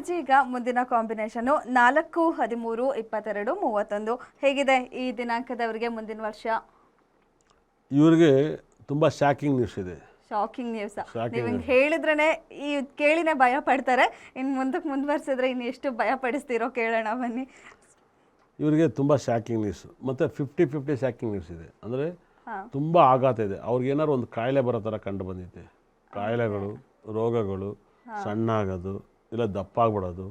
ಗುರುಜಿ ಈಗ ಮುಂದಿನ ಕಾಂಬಿನೇಷನ್ ನಾಲ್ಕು ಹದಿಮೂರು ಇಪ್ಪತ್ತೆರಡು ಮೂವತ್ತೊಂದು. ಹೇಗಿದೆ ಈ ದಿನಾಂಕದವರಿಗೆ ಮುಂದಿನ ವರ್ಷ? ಇವರಿಗೆ ತುಂಬ ಶಾಕಿಂಗ್ ನ್ಯೂಸ್ ಇದೆ. ಶಾಕಿಂಗ್ ನ್ಯೂಸ್ ನೀವು ಹಿಂಗೆ ಹೇಳಿದ್ರೇ ಈ ಕೇಳಿನೇ ಭಯ ಪಡ್ತಾರೆ. ಇನ್ನು ಮುಂದಕ್ಕೆ ಮುಂದುವರ್ಸಿದ್ರೆ ಇನ್ನು ಎಷ್ಟು ಭಯ ಪಡಿಸ್ತೀರೋ ಕೇಳೋಣ ಬನ್ನಿ. ಇವರಿಗೆ ತುಂಬ ಶಾಕಿಂಗ್ ನ್ಯೂಸ್ ಮತ್ತು ಫಿಫ್ಟಿ ಫಿಫ್ಟಿ ಶಾಕಿಂಗ್ ನ್ಯೂಸ್ ಇದೆ. ಅಂದರೆ ತುಂಬಾ ಆಘಾತ ಇದೆ. ಅವ್ರಿಗೆ ಏನಾದ್ರು ಒಂದು ಕಾಯಿಲೆ ಬರೋ ಥರ ಕಂಡು ಬಂದಿದೆ. ಕಾಯಿಲೆಗಳು ರೋಗಗಳು ಸಣ್ಣ ಆಗೋದು ಇಲ್ಲ ದಪ್ಪ ಆಗ್ಬಿಡೋದು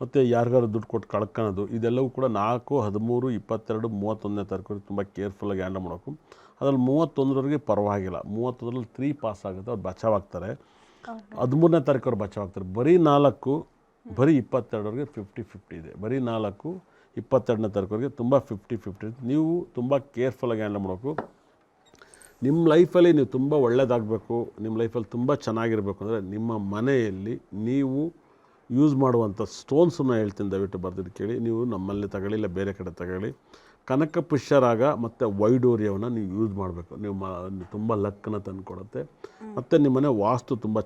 ಮತ್ತು ಯಾರಿಗಾರು ದುಡ್ಡು ಕೊಟ್ಟು ಕಳ್ಕೊಳೋದು ಇದೆಲ್ಲವೂ ಕೂಡ ನಾಲ್ಕು ಹದಿಮೂರು ಇಪ್ಪತ್ತೆರಡು ಮೂವತ್ತೊಂದನೇ ತಾರೀಕು ತುಂಬ ಕೇರ್ಫುಲ್ಲಾಗಿ ಹ್ಯಾಂಡಲ್ ಮಾಡಬೇಕು. ಅದ್ರಲ್ಲಿ ಮೂವತ್ತೊಂದರವರೆಗೆ ಪರವಾಗಿಲ್ಲ. ಮೂವತ್ತೊಂದರಲ್ಲಿ ತ್ರೀ ಪಾಸ್ ಆಗುತ್ತೆ ಅವ್ರು ಬಚಾವಾಗ್ತಾರೆ. ಹದಿಮೂರನೇ ತಾರೀಕು ಅವ್ರು ಬಚಾವಾಗ್ತಾರೆ. ಬರೀ ನಾಲ್ಕು ಬರೀ ಇಪ್ಪತ್ತೆರಡವರೆಗೆ ಫಿಫ್ಟಿ ಫಿಫ್ಟಿ ಇದೆ. ಬರೀ ನಾಲ್ಕು ಇಪ್ಪತ್ತೆರಡನೇ ತಾರೀಕುವರೆಗೆ ತುಂಬ ಫಿಫ್ಟಿ ಫಿಫ್ಟಿ ನೀವು ತುಂಬ ಕೇರ್ಫುಲ್ಲಾಗಿ ಹ್ಯಾಂಡಲ್ ಮಾಡಬೇಕು. ನಿಮ್ಮ ಲೈಫಲ್ಲಿ ನೀವು ತುಂಬ ಒಳ್ಳೆಯದಾಗಬೇಕು ನಿಮ್ಮ ಲೈಫಲ್ಲಿ ತುಂಬ ಚೆನ್ನಾಗಿರಬೇಕು ಅಂದರೆ ನಿಮ್ಮ ಮನೆಯಲ್ಲಿ ನೀವು ಯೂಸ್ ಮಾಡುವಂಥ ಸ್ಟೋನ್ಸನ್ನು ಹೇಳ್ತೀನಿ ದಯವಿಟ್ಟು ಬರೆದಿದ್ದು ಕೇಳಿ. ನೀವು ನಮ್ಮಲ್ಲಿ ತಗೊಳ್ಳಿ ಇಲ್ಲ ಬೇರೆ ಕಡೆ ತಗೊಳ್ಳಿ. ಕನಕ ಪುಷ್ಯರಾಗ ಮತ್ತು ವೈಡೂರ್ಯವನ್ನು ನೀವು ಯೂಸ್ ಮಾಡಬೇಕು. ನೀವು ಮ ತುಂಬ ಲಕ್ಕನ್ನು ತಂದುಕೊಡುತ್ತೆ. ಮತ್ತು ನಿಮ್ಮ ಮನೆ ವಾಸ್ತು ತುಂಬ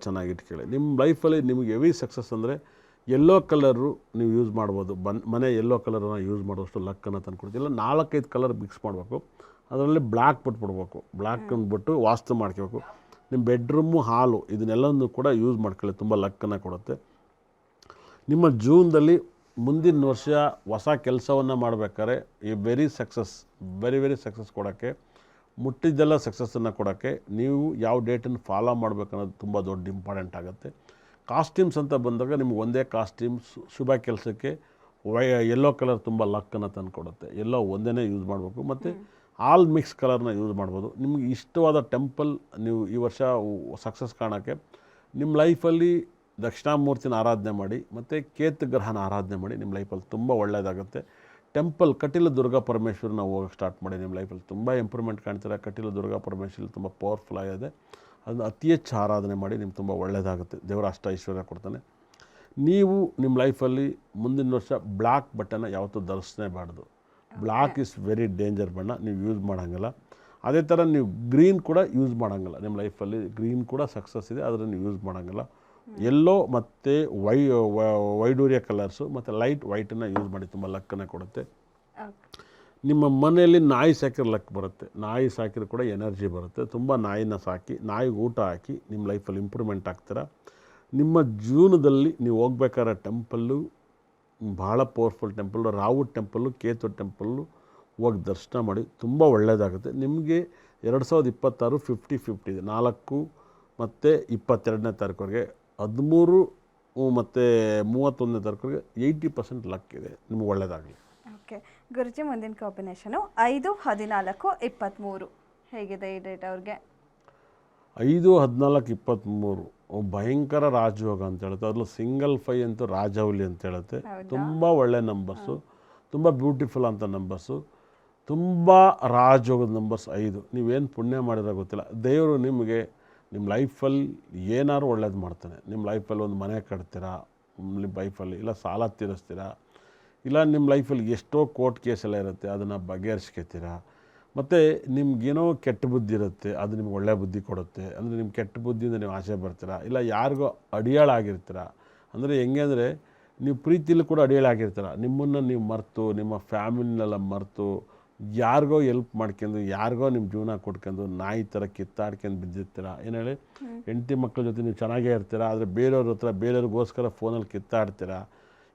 ಕೇಳಿ. ನಿಮ್ಮ ಲೈಫಲ್ಲಿ ನಿಮಗೆ ಹೆವಿ ಸಕ್ಸಸ್ ಅಂದರೆ ಎಲ್ಲೋ ಕಲರು ನೀವು ಯೂಸ್ ಮಾಡ್ಬೋದು. ಬನ್ ಮನೆ ಎಲ್ಲೋ ಕಲರನ್ನು ಯೂಸ್ ಮಾಡುವಷ್ಟು ಲಕ್ಕನ್ನು ತಂದುಕೊಡ್ತೀವಿ ಇಲ್ಲ ನಾಲ್ಕೈದು ಕಲರ್ ಮಿಕ್ಸ್ ಮಾಡಬೇಕು. ಅದರಲ್ಲಿ ಬ್ಲ್ಯಾಕ್ ಬಿಟ್ಬಿಡ್ಬೇಕು. ಬ್ಲ್ಯಾಕ್ ಅಂದ್ಬಿಟ್ಟು ವಾಸ್ತು ಮಾಡ್ಕೋಬೇಕು. ನಿಮ್ಮ ಬೆಡ್ರೂಮು ಹಾಲು ಇದನ್ನೆಲ್ಲವನ್ನು ಕೂಡ ಯೂಸ್ ಮಾಡ್ಕೊಳ್ಳಿ. ತುಂಬ ಲಕ್ಕನ್ನು ಕೊಡುತ್ತೆ. ನಿಮ್ಮ ಜೂನ್ದಲ್ಲಿ ಮುಂದಿನ ವರ್ಷ ಹೊಸ ಕೆಲಸವನ್ನು ಮಾಡಬೇಕಾದ್ರೆ ಈ very success very very success ಕೊಡೋಕ್ಕೆ ಮುಟ್ಟಿದ್ದೆಲ್ಲ ಸಕ್ಸಸ್ಸನ್ನು ಕೊಡೋಕ್ಕೆ ನೀವು ಯಾವ ಡೇಟನ್ನು ಫಾಲೋ ಮಾಡಬೇಕನ್ನೋದು ತುಂಬ ದೊಡ್ಡ ಇಂಪಾರ್ಟೆಂಟ್ ಆಗುತ್ತೆ. ಕಾಸ್ಟ್ಯೂಮ್ಸ್ ಅಂತ ಬಂದಾಗ ನಿಮ್ಗೆ ಒಂದೇ ಕಾಸ್ಟ್ಯೂಮ್ಸ್ ಶುಭ ಕೆಲಸಕ್ಕೆ ವೈ ಎಲ್ಲೋ ಕಲರ್ ತುಂಬ ಲಕ್ಕನ್ನು ತಂದು ಕೊಡುತ್ತೆ ಎಲ್ಲೋ ಒಂದೇ ಯೂಸ್ ಮಾಡಬೇಕು. ಮತ್ತು ಆಲ್ ಮಿಕ್ಸ್ ಕಲರ್ನ ಯೂಸ್ ಮಾಡ್ಬೋದು. ನಿಮಗೆ ಇಷ್ಟವಾದ ಟೆಂಪಲ್ ನೀವು ಈ ವರ್ಷ ಸಕ್ಸಸ್ ಕಾಣೋಕ್ಕೆ ನಿಮ್ಮ ಲೈಫಲ್ಲಿ ದಕ್ಷಿಣಾಮೂರ್ತಿನ ಆರಾಧನೆ ಮಾಡಿ ಮತ್ತು ಕೇತು ಗ್ರಹನ ಆರಾಧನೆ ಮಾಡಿ ನಿಮ್ಮ ಲೈಫಲ್ಲಿ ತುಂಬ ಒಳ್ಳೆಯದಾಗುತ್ತೆ. ಟೆಂಪಲ್ ಕಟೀಲ ದುರ್ಗಾ ಪರಮೇಶ್ವರನ ಹೋಗೋಕ್ಕೆ ಸ್ಟಾರ್ಟ್ ಮಾಡಿ ನಿಮ್ಮ ಲೈಫಲ್ಲಿ ತುಂಬ ಇಂಪ್ರೂವ್ಮೆಂಟ್ ಕಾಣ್ತೀರ. ಕಟೀಲ ದುರ್ಗಾ ಪರಮೇಶ್ವರ ತುಂಬ ಪವರ್ಫುಲ್ ಆಗಿದೆ. ಅದನ್ನು ಅತಿ ಹೆಚ್ಚು ಆರಾಧನೆ ಮಾಡಿ ನಿಮ್ಗೆ ತುಂಬ ಒಳ್ಳೆಯದಾಗುತ್ತೆ. ದೇವರ ಅಷ್ಟ ಐಶ್ವರ್ಯ ಕೊಡ್ತಾನೆ. ನೀವು ನಿಮ್ಮ ಲೈಫಲ್ಲಿ ಮುಂದಿನ ವರ್ಷ ಬ್ಲ್ಯಾಕ್ ಬಟ್ಟೆನ ಯಾವತ್ತೂ ಧರಿಸಲೇಬಾರ್ದು. ಬ್ಲ್ಯಾಕ್ ಇಸ್ ವೆರಿ ಡೇಂಜರ್ ಬಣ್ಣ ನೀವು ಯೂಸ್ ಮಾಡೋಂಗಿಲ್ಲ. ಅದೇ ಥರ ನೀವು ಗ್ರೀನ್ ಕೂಡ ಯೂಸ್ ಮಾಡೋಂಗಿಲ್ಲ. ನಿಮ್ಮ ಲೈಫಲ್ಲಿ ಗ್ರೀನ್ ಕೂಡ ಸಕ್ಸಸ್ ಇದೆ ಅದನ್ನು ನೀವು ಯೂಸ್ ಮಾಡೋಂಗಿಲ್ಲ. ಎಲ್ಲೋ ಮತ್ತು ವೈ ವೈಡೂರಿಯ ಕಲರ್ಸು ಮತ್ತು ಲೈಟ್ ವೈಟನ್ನು ಯೂಸ್ ಮಾಡಿ ತುಂಬ ಲಕ್ಕನ್ನು ಕೊಡುತ್ತೆ. ನಿಮ್ಮ ಮನೆಯಲ್ಲಿ ನಾಯಿ ಸಾಕಿರೋ ಲಕ್ ಬರುತ್ತೆ. ನಾಯಿ ಸಾಕಿದ್ರೆ ಕೂಡ ಎನರ್ಜಿ ಬರುತ್ತೆ. ತುಂಬ ನಾಯಿನ ಸಾಕಿ ನಾಯಿಗೆ ಊಟ ಹಾಕಿ ನಿಮ್ಮ ಲೈಫಲ್ಲಿ ಇಂಪ್ರೂವ್ಮೆಂಟ್ ಆಗ್ತೀರ? ನಿಮ್ಮ ಜೀವನದಲ್ಲಿ ನೀವು ಹೋಗ್ಬೇಕಾದ್ರೆ ಟೆಂಪಲ್ಲು ಭಾಳ powerful temple Rahu temple Ketu temple ಹೋಗಿ ದರ್ಶನ ಮಾಡಿ ತುಂಬ ಒಳ್ಳೆಯದಾಗುತ್ತೆ ನಿಮಗೆ ಎರಡು ಸಾವಿರದ ಇಪ್ಪತ್ತಾರು ಫಿಫ್ಟಿ ಫಿಫ್ಟಿ ಇದೆ. ನಾಲ್ಕು ಮತ್ತು ಇಪ್ಪತ್ತೆರಡನೇ ತಾರೀಕುವರೆಗೆ ಹದಿಮೂರು ಮತ್ತು ಮೂವತ್ತೊಂದನೇ ತಾರೀಕುವರೆಗೆ ಏಯ್ಟಿ ಪರ್ಸೆಂಟ್ ಲಕ್ ಇದೆ. ನಿಮ್ಗೆ ಒಳ್ಳೆಯದಾಗಲಿ ಓಕೆ. ಗುರುಜಿ ಮುಂದಿನ ಕಾಂಬಿನೇಷನು ಐದು ಹದಿನಾಲ್ಕು ಇಪ್ಪತ್ತ್ಮೂರು ಹೇಗಿದೆ ಈ ಡೇಟ್ ಅವ್ರಿಗೆ? ಐದು ಹದಿನಾಲ್ಕು ಇಪ್ಪತ್ತ್ಮೂರು ಭಯಂಕರ ರಾಜಯೋಗ ಅಂತ ಹೇಳುತ್ತೆ. ಅದ್ರಲ್ಲಿ ಸಿಂಗಲ್ ಫೈ ಅಂತೂ ರಾಜೌಲಿ ಅಂತ ಹೇಳುತ್ತೆ? ತುಂಬ ಒಳ್ಳೆ ನಂಬರ್ಸು ತುಂಬ ಬ್ಯೂಟಿಫುಲ್ ಅಂತ ನಂಬರ್ಸು ತುಂಬ ರಾಜಯೋಗದ ನಂಬರ್ಸ್ ಐದು. ನೀವೇನು ಪುಣ್ಯ ಮಾಡಿದ್ರೆ ಗೊತ್ತಿಲ್ಲ. ದೇವರು ನಿಮಗೆ ನಿಮ್ಮ ಲೈಫಲ್ಲಿ ಏನಾದ್ರು ಒಳ್ಳೇದು ಮಾಡ್ತಾನೆ. ನಿಮ್ಮ ಲೈಫಲ್ಲಿ ಒಂದು ಮನೆ ಕಟ್ತೀರಾ? ನಿಮ್ಮ ಲೈಫಲ್ಲಿ ಇಲ್ಲ ಸಾಲ ತೀರಿಸ್ತೀರಾ? ಇಲ್ಲ ನಿಮ್ಮ ಲೈಫಲ್ಲಿ ಎಷ್ಟೋ ಕೋರ್ಟ್ ಕೇಸೆಲ್ಲ ಇರುತ್ತೆ. ಅದನ್ನು ಬಗೆಹರಿಸ್ಕೊತೀರಾ? ಮತ್ತು ನಿಮಗೇನೋ ಕೆಟ್ಟ ಬುದ್ಧಿ ಇರುತ್ತೆ ಅದು ನಿಮ್ಗೆ ಒಳ್ಳೆ ಬುದ್ಧಿ ಕೊಡುತ್ತೆ ಅಂದರೆ ನಿಮ್ಮ ಕೆಟ್ಟ ಬುದ್ಧಿಯಿಂದ ನೀವು ಆಸೆ ಬರ್ತೀರಾ ಇಲ್ಲ ಯಾರಿಗೋ ಅಡಿಯಾಳಾಗಿರ್ತೀರ ಅಂದರೆ ಹೆಂಗೆ ಅಂದರೆ ನೀವು ಪ್ರೀತಿಲಿ ಕೂಡ ಅಡಿಯಾಳಾಗಿರ್ತೀರ ನಿಮ್ಮನ್ನು ನೀವು ಮರೆತು ನಿಮ್ಮ ಫ್ಯಾಮಿಲಿನೆಲ್ಲ ಮರೆತು ಯಾರಿಗೋ ಎಲ್ಪ್ ಮಾಡ್ಕೊಂಡು ಯಾರಿಗೋ ನಿಮ್ಮ ಜೀವನ ಕೊಟ್ಕೊಂಡು ನಾಯಿ ಥರ ಕಿತ್ತಾಡ್ಕೊಂಡು ಬಿದ್ದಿರ್ತೀರ ಏನು ಹೇಳಿ? ಹೆಂಡತಿ ಮಕ್ಕಳ ಜೊತೆ ನೀವು ಚೆನ್ನಾಗೇ ಇರ್ತೀರ ಆದರೆ ಬೇರೆಯವ್ರ ಹತ್ರ ಬೇರೆಯವ್ರಿಗೋಸ್ಕರ ಫೋನಲ್ಲಿ ಕಿತ್ತಾಡ್ತೀರಾ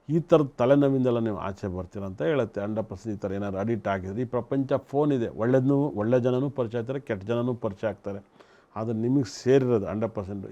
ಈ ಥರದ ತಲೆನೋವಿಂದೆಲ್ಲ ನೀವು ಆಚೆ ಬರ್ತೀರ ಅಂತ ಹೇಳುತ್ತೆ. ಅಂಡ ಪರ್ಸೆಂಟ್ ಈ ಥರ ಏನಾದ್ರು ಅಡಿಕ್ಟ್ ಆಗಿದ್ರೆ ಈ ಪ್ರಪಂಚ ಫೋನ್ ಇದೆ. ಒಳ್ಳೆದನ್ನು ಒಳ್ಳೆ ಜನನೂ ಪರಿಚಯ ಆಗ್ತಾರೆ, ಕೆಟ್ಟ ಜನನೂ ಪರಿಚಯ ಆಗ್ತಾರೆ. ಅದು ನಿಮಗೆ ಸೇರಿರೋದು ಹಂಡ್ರೆಡ್ ಪರ್ಸೆಂಟ್